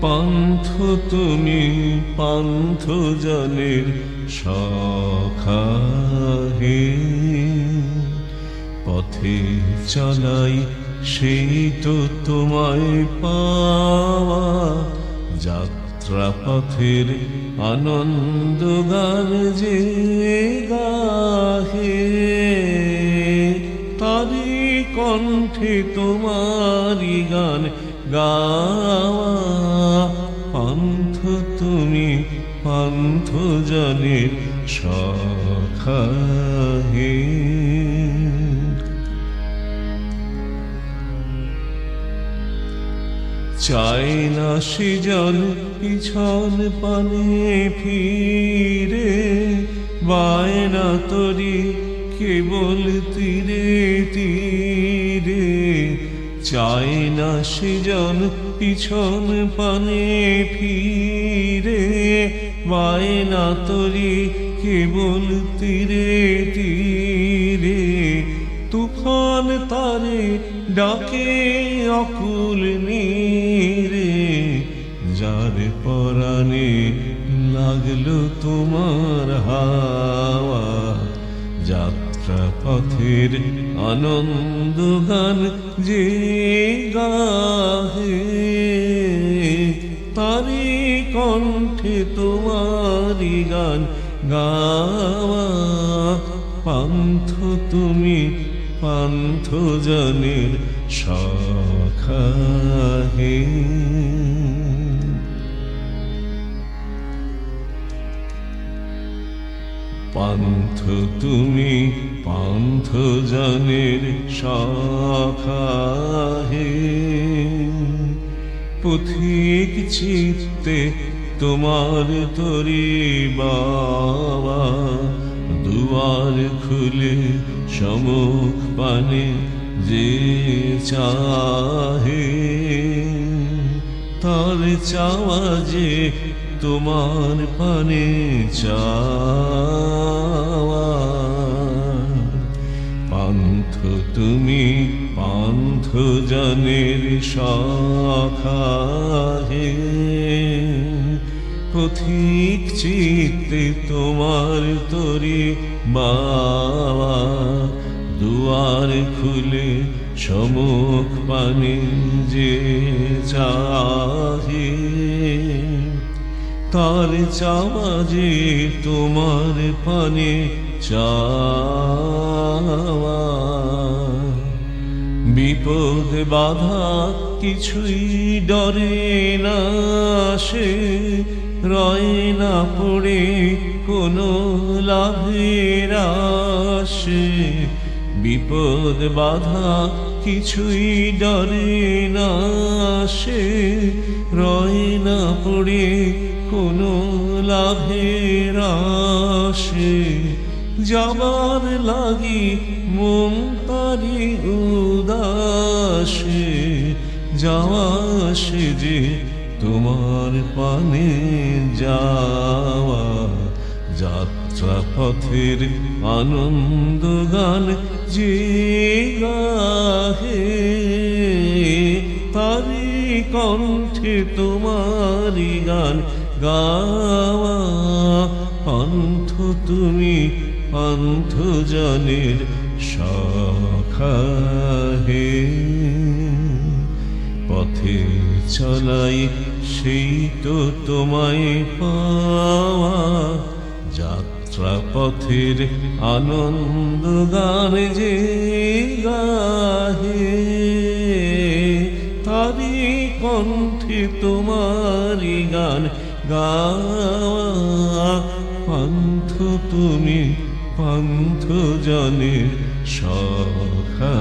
পান্থ তুমি পান্থ জনের সখা হে। পথে চলাই সেই তো তোমায় পাওয়া। যাত্রা পথের আনন্দ গান যে গাহে। তারি কণ্ঠে তোমারি গান গাওয়া। পান্থ তুমি, পান্থ জনের সখা চাই না সৃজন পিছন পানে ফিরে, বায়না তরি কেবল তীরে তীরে। চাই না সৃজন পিছন পানে ফিরে বায়না তরি কেবল তীরে তীরে। তুফান তারে ডাকে অকুল নীরে, যার পরাণে লাগল তোমার হাওয়া যাত্রা পথের আনন্দ গান যে গাহে তারি কণ্ঠে তোমারি গান গাওয়া। পান্থ তুমি, পান্থ জনের সখা পান্থ তুমি পান্থ জনের হে। পথিক চিত্তে তোমার তরি বাবা, দুয়ার খুলে সমুখ পানে যে চাহে। তার চাওয়া যে তোমার পানে চাওয়া তুমি পান্থ জনের হে। পথিক চিত্তে তোমার তরি বাবা দুয়ার খুলে সমুখ পানে যে চাহে। তার যে তোমার পানে চাওয়া। বিপদ বাধা কিছুই ডরে না সে, রয় না পড়ে কোনো লাভের আসে বিপদ বাধা কিছুই ডরে না সে, রয় না পড়ে কোনো লাভের আসে যাবার লাগি মন তারি উদাসে। যাওয়া সে যে তোমার পানে যাওয়া, যাত্রা পথের আনন্দ গান যে গাহে তারি কণ্ঠে তোমারি গান গাওয়া পান্থ তুমি পান্থ জনের সখা পথে চলাই সেই তো তোমায় পাওয়া যাত্রা পথের আনন্দ গান যে গাহে। তারি কণ্ঠে তোমারি গান পন্থ তুমি পন্থ জনের সখা